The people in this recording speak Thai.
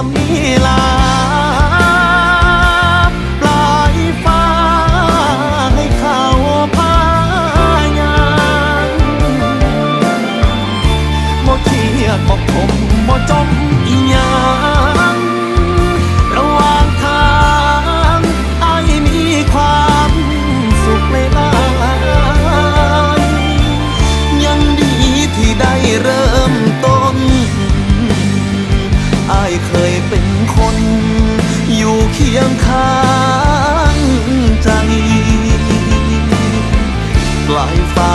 ว้สำนีลา ปลายฟ้าให้เขาพายางบ่เทียบบ่ขมบ่จม ไม่เคยเป็นคน อยู่เคียงข้างใจปลายฟ้า